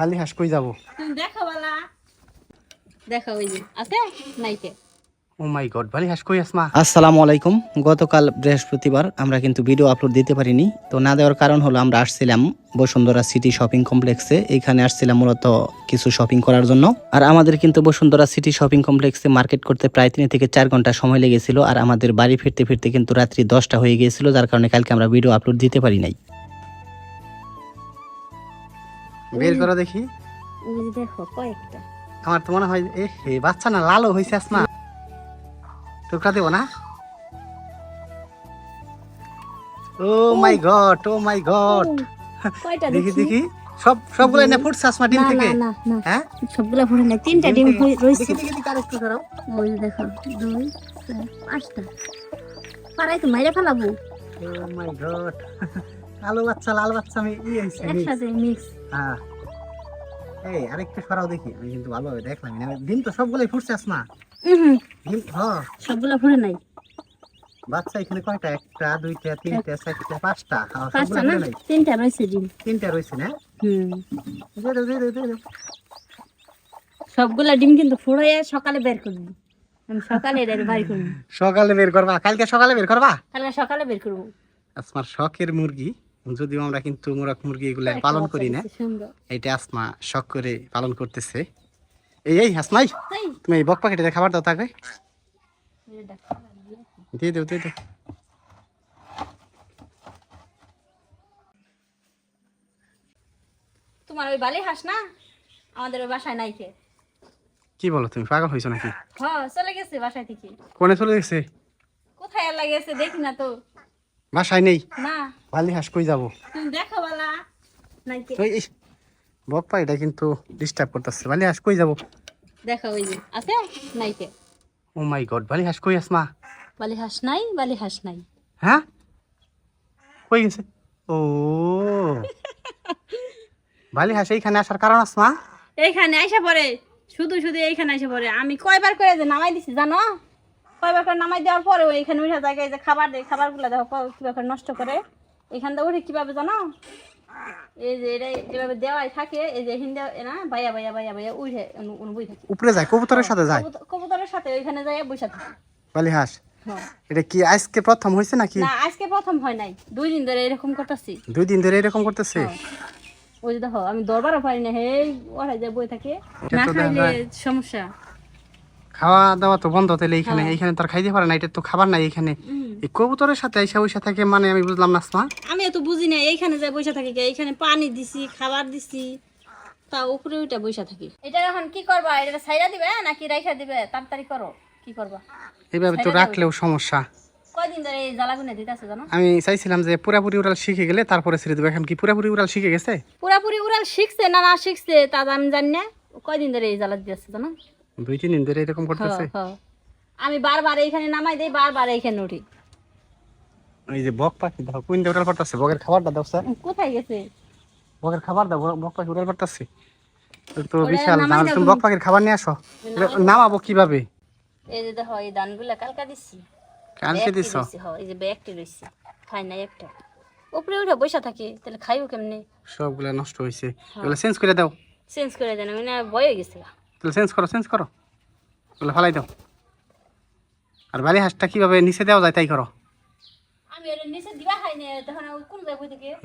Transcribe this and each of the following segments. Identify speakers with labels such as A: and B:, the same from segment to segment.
A: বালি হাঁস কই যাব?
B: তুমি দেখো বালা। দেখো ওই যে আছে? নাইতে
A: ও মাই গড বালি হাঁস কই আসমা।
C: আসসালামু আলাইকুম। গতকাল বৃহস্পতিবার আমরা কিন্তু ভিডিও আপলোড দিতে পারিনি। তো না দেওয়ার কারণ হলো আমরা আসছিলাম বসুন্ধরা সিটি শপিং কমপ্লেক্সে। এইখানে আসছিলাম মূলত কিছু শপিং করার জন্য। আর আমাদের কিন্তু বসুন্ধরা সিটি শপিং কমপ্লেক্সে মার্কেট করতে প্রায় তিন থেকে চার ঘণ্টা সময় লেগেছিল। আর আমাদের বাড়ি ফিরতে ফিরতে কিন্তু রাত্রি দশটা হয়ে গিয়েছিল যার কারণে কালকে আমরা ভিডিও আপলোড দিতে পারি নাই।
A: বের করো দেখি।
B: ওই দেখো কয়েকটা।
A: আমার তো মনে হয় এ হে বাচ্চা না লালও হয়েছে আসমা টুকরা দেবো না? Oh my god oh my god.
B: কয়টা
A: দেখি দেখি। সব সবগুলো না ফুটছে আসমা ডিম
B: না
A: থেকে?
B: না না না।
A: হ্যাঁ?
B: সবগুলা ভরে নাই। তিনটা ডিম রয়েছে
A: দেখি দেখি আরেকটু সরাও
B: ওই দেখো দুই পাঁচটা। পারাই তো মাইরে ফেলাবো।
A: Oh my god. কালো বাচ্চা লাল বাচ্চা আমি ই
B: একসাথে মিক্স
A: হ্যাঁ। এই আরেকটু সরাও দেখি। আমি কিন্তু ভালোভাবে দেখলাম। না ডিম তো সবগুলোই ফুটছে আসমা। ডিম হ্যাঁ
B: সবগুলা ভরে নাই।
A: বাচ্চা এখানে কয়টা? একটা দুইটা তিনটা চারটা পাঁচটা। হ্যাঁ,
B: পাঁচটা না? তিনটা রয়েছে ডিম।
A: তিনটা রয়েছে না?
B: হুম। সবগুলা ডিম কিন্তু ফুড়ে সকালে বের করব। আমি সকালে এটা বাড়ি করব।
A: সকালে বের করবা? কালকে সকালে বের করবা?
B: কালকে সকালে বের করব।
A: আসমার শখের মুরগি। যদিও আমরা কিন্তু মুরগ মুরগি এগুলা পালন করি না। এটা আসমা শখ করে পালন করতেছে। এই এই আসমাই তুমি এই বক পাখিটাতে খাবার দাও তাকে। দিয়ে দেও দিয়ে দেও।
B: তোমার ওই বালি হাঁস না? আমাদের ওই বাসায় নাই কে?
A: কি বলো তুমি পাগল হয়েছো নাকি?
B: হ্যাঁ চলে গেছে বাসায় থেকে।
A: কোনে চলে গেছে?
B: কোথায় আর গেছে দেখি না তো।
A: বাসায় নেই।
B: না।
A: বালি হাঁস কই যাব? বক পাখিটা কিন্তু ডিস্টার্ব করতেছে। বালি হাঁস কই যাব?
B: দেখা ওই যে আছে? নাইকে।
A: ও মাই গড বালি হাঁস কই আসমা
B: বালি হাঁস নাই বালি হাঁস নাই।
A: হ্যাঁ? কই গেছে? ও। বালি হাঁস এইখানে আসার কারণ আসমা
B: এইখানে আইসা পড়ে। শুধু শুধু এইখানে আইসা পড়ে। আমি কয়বার করে যে নামাই দিছি জানো? কয়বার করে নামাই দেওয়ার পরে ওই এখানে উঠে জায়গায় যে খাবার দেয় খাবারগুলো দেখো কীভাবে করে নষ্ট করে। এখান থেকে উঠে কীভাবে জানো? এই যে এটা এভাবে দেওয়াই থাকে এই যে হিন্দে না বাইয়া বাইয়া বাইয়া বাইয়া উঠে বই থাকে।
A: উপরে যায় কবুতরের সাথে যায়?
B: কবুতরের সাথে ওইখানে যাই বসে থাকে।
A: বালি হাঁস?
B: হ্যাঁ।
A: এটা কি আজকে প্রথম হয়েছে নাকি?
B: না আজকে প্রথম হয় নাই। দুই দিন ধরে এরকম করতেছি।
A: দুই দিন ধরে এরকম করতেছে?
B: ওই যে দেখো আমি দরবারও পারি না হে ওরা যে বই থাকে। না খাইলে সমস্যা।
A: খাওয়া দাওয়া তো বন্ধ তাহলে এইখানে এইখানে তো আর খাইতে পারে না এটা তো খাবার নাই এখানে। এই কবুতরের সাথে আইসা ওইসা থাকে মানে আমি বুঝলাম না আসমা
B: আমি এত বুঝি না এইখানে যে বসে থাকি এইখানে পানি দিছি খাবার দিছি তা উপরে ওইটা বসে থাকি। এটা এখন কি করবা? এটা সাইরা দিবে নাকি রাইখা দিবে? তাড়াতাড়ি করো কি করবা?
A: এইভাবে তো রাখলেও সমস্যা। আমি চাইছিলাম যে পুরাপুরি উড়াল শিখে গেলে তারপরে ছেড়ে দেবো। এখন কি পুরাপুরি উড়াল শিখে গেছে?
B: পুরাপুরি উড়াল শিখছে না না শিখছে তা আমি জানি না। কয়দিন ধরে এই জ্বালা দিতেছে জানো?
A: দুই তিন দিন ধরে এরকম করতেছে?
B: হ্যাঁ, হ্যাঁ। আমি বারবার এইখানে নামাই দেই বারবার এইখানে উঠি।
A: এই যে বক পাখি দেখো কোন পড়তেছে? বকের খাবারটা দাও স্যার।
B: কোথায় গেছে?
A: বকের খাবার দাও বক- পাখি উড়াল পড়তেছে। তো বিশাল তুমি বক পাখির খাবার নিয়ে আসো। নামাবো কীভাবে?
B: এই যে দেখো এই ধানগুলা কালকা দিচ্ছি
A: কালকে দিছ?
B: হ্যাঁ, এই যে ব্যাগটি রয়েছে খাই নাই একটা। উপরে উঠে বসে থাকে তাহলে খাইও কেমনে?
A: সবগুলা নষ্ট হয়েছে এগুলো চেঞ্জ করে দাও।
B: চেঞ্জ করে দেন মানে বয় হয়ে গেছে গা।
A: তাহলে চেঞ্জ করো চেঞ্জ করো। ওগুলো ফালাই দাও। আর বালি হাঁসটা কীভাবে নিচে দেওয়া যায় তাই করো।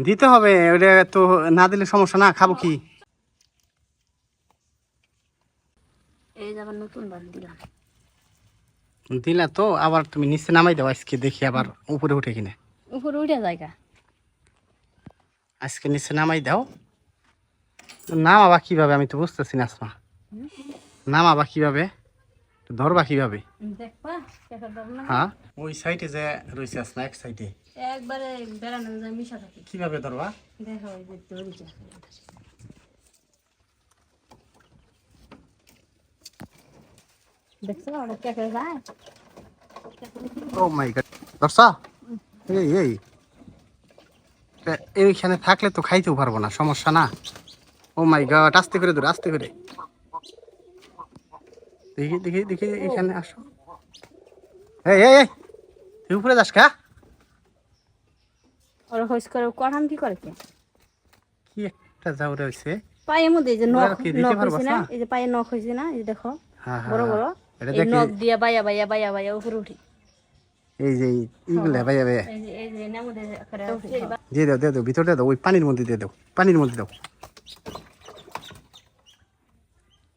A: দিতে হবে ওটা তো না দিলে সমস্যা না খাব কি? দিলা তো আবার তুমি নিচে নামাই দাও আজকে দেখি আবার উপরে উঠে কিনে।
B: উপরে উঠে জায়গা
A: আজকে নিচে নামাই দাও। নামাবা কীভাবে আমি তো বুঝতেছি না আসমা। নামাবা কীভাবে? ধরবা কীভাবে? হ্যাঁ। ওই সাইডে যে রয়েছে আসমা এক সাইডে?
B: একবারে বেড়ানো যায় মিশা থাকে।
A: কীভাবে ধরবা?
B: দেখো ওই যে দড়িটা। দেখছ ওটা কেকার যায়?
A: ও মাই গড দর্শা এই এই। এইখানে থাকলে তো খাইতেও পারব না সমস্যা না। ও মাই গড আস্তে করে ধরো আস্তে করে। দেখি দেখি দেখি এখানে আসো এই এই এই তুই উপরে যাস কা
B: ওরা হইস করে করান কি করে কে
A: কি একটা যাও রয়েছে
B: পায়ের মধ্যে যে নখ না? এই যে পায়ে নখ হয়েছে না এই যে দেখো
A: হ্যাঁ হ্যাঁ
B: বড় বড় এই নখ দিয়ে বাইয়া বাইয়া বাইয়া বাইয়া উপরে উঠি
A: এই যে এই- এইগুলা ভাইয়া ভাইয়া
B: এই যে এই যে নেমু দিয়ে করে উঠি
A: দাও দিয়ে দাও ভিতরে দাও ওই পানির মধ্যে দিয়ে দাও পানির মধ্যে দাও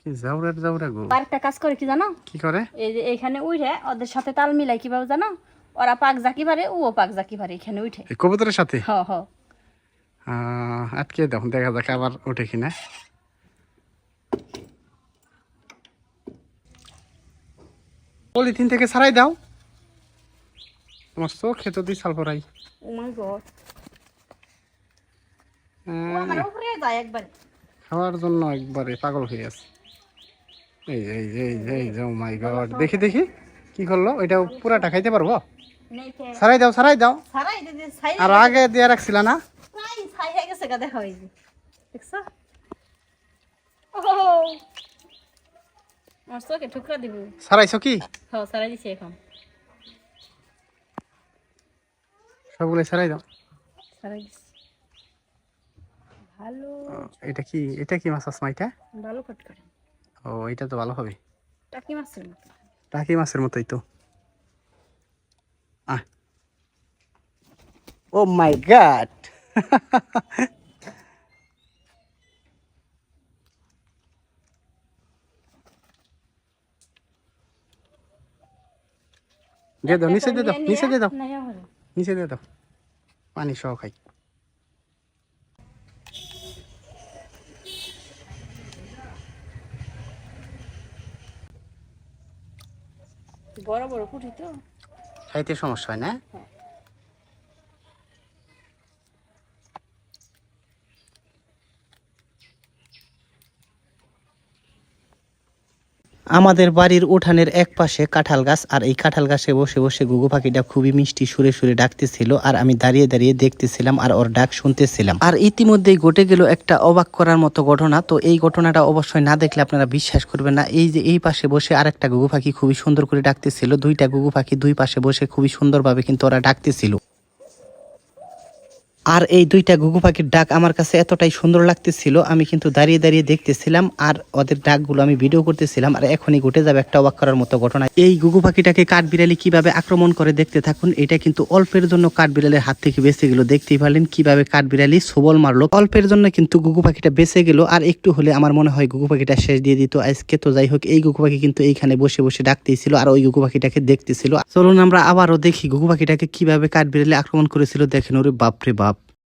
A: কি যাওরার যাওরা গো।
B: আরেকটা কাজ করে কি জানো?
A: কি করে?
B: এই যে এখানে উঠে ওদের সাথে তাল মিলাই কীভাবে জানো? ওরা পাক জাকি পারে ও পাক জাকি পারে এখানে উঠে
A: কবুতরের সাথে?
B: হ হ।
A: আটকে দেখা যাক আবার ওঠে কিনা পলিথিন থেকে ছাড়াই দাও। তোমার চোখে তো দিশাল পরাই
B: ও মাই গড। ও আমার উপরে যায় একবার।
A: খাওয়ার জন্য একবারে পাগল হয়ে আছে। এই এই এই এই যাও মাই গড দেখি দেখি কি করল? এটা পুরাটা খাইতে পারব?
B: ফে
A: দাও দাও।
B: সারাই দিদি
A: আর আগে দিয়ে রাখছিল না?
B: হয়ে ও দিব।
A: ছাড়াইছো কি?
B: হ সারাই এখন।
A: সবগুলো ছাড়াই দাও।
B: সারাই
A: এটা কি এটা কি মাছ আসমা এটা?
B: ভালো
A: ও এটা তো ভালো হবে।
B: টাকি মাছের মতো।
A: টাকি মাছের মতোই তো। আহ। ও মাই গড দে দাও নিচে দে দাও নিচে দে দাও। নিচে দে দাও। পানি সহ খাই।
B: বড় বড় কুঠি তো।
A: খাইতে সমস্যা হয় না?
C: আমাদের বাড়ির উঠানের এক পাশে কাঁঠাল গাছ, আর এই কাঁঠাল গাছে বসে বসে গুগু পাখিটা খুবই মিষ্টি সুরে সুরে ডাকতেছিল, আর আমি দাঁড়িয়ে দাঁড়িয়ে দেখতেছিলাম, আর ওর ডাক শুনতেছিলাম। আর ইতিমধ্যেই ঘটে গেল একটা অবাক করার মতো ঘটনা, তো এই ঘটনাটা অবশ্যই না দেখলে আপনারা বিশ্বাস করবেন না। এই যে এই পাশে বসে আরেকটা গুগু পাখি খুবই সুন্দর করে ডাকতেছিল, দুইটা গুগু পাখি দুই পাশে বসে খুবই সুন্দরভাবে কিন্তু ওরা ডাকতেছিল। আর এই দুইটা ঘুঘু পাখির ডাক আমার কাছে এতটাই সুন্দর লাগতেছিল, আমি কিন্তু দাঁড়িয়ে দাঁড়িয়ে দেখতেছিলাম আর ওদের ডাকগুলো আমি ভিডিও করতেছিলাম আর এখনই ঘটে যাবে একটা অবাক করার মতো ঘটনা। এই ঘুঘু পাখিটাকে কাঠবিড়ালি কীভাবে আক্রমণ করে দেখতে থাকুন, এটা কিন্তু অল্পের জন্য কাঠবিড়ালের হাত থেকে বেঁচে গেল, দেখতেই পারলেন কীভাবে কাঠবিড়ালি সবল মারলো। অল্পের জন্য কিন্তু ঘুঘু পাখিটা বেঁচে গেল আর একটু হলে আমার মনে হয় ঘুঘু পাখিটা শেষ দিয়ে দিত, আজকে তো যাই হোক, এই ঘুঘু পাখি কিন্তু এইখানে বসে বসে ডাকতেছিল আর ওই ঘুঘু পাখিটাকে দেখতেছিল। চলুন আমরা আবারও দেখি ঘুঘু পাখিটাকে কীভাবে কাঠবিড়ালি আক্রমণ করেছিল, দেখেন ওরে বাপরে বাপ।